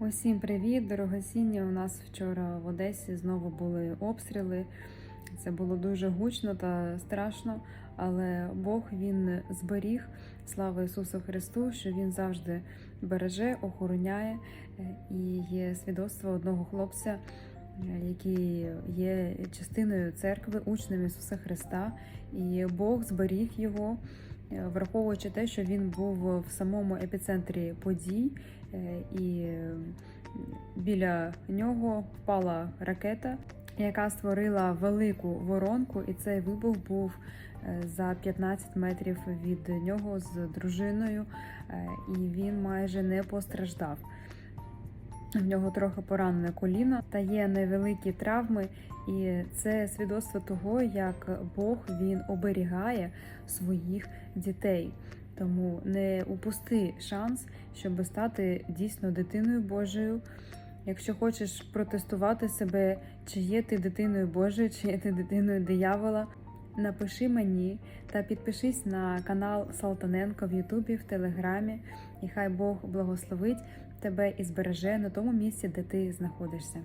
Усім привіт, дорогоцінні. У нас вчора в Одесі знову були обстріли. Це було дуже гучно та страшно, але Бог він зберіг. Слава Ісусу Христу, що Він завжди береже, охороняє. І є свідоцтво одного хлопця, який є частиною церкви, учнем Ісуса Христа, і Бог зберіг його, враховуючи те, що він був в самому епіцентрі подій, е, і е, біля нього впала ракета, яка створила велику воронку, і цей вибух був е, за 15 метрів від нього з дружиною, е, і він майже не постраждав. В нього трохи поранене коліно та є невеликі травми, і це свідоцтво того, як Бог він оберігає своїх дітей. Тому не упусти шанс, щоб стати дійсно дитиною Божою. Якщо хочеш протестувати себе, чи є ти дитиною Божою, чи є ти дитиною диявола, напиши мені та підпишись на канал Салтаненко в Ютубі, в Телеграмі, і хай Бог благословить тебе і збереже на тому місці, де ти знаходишся.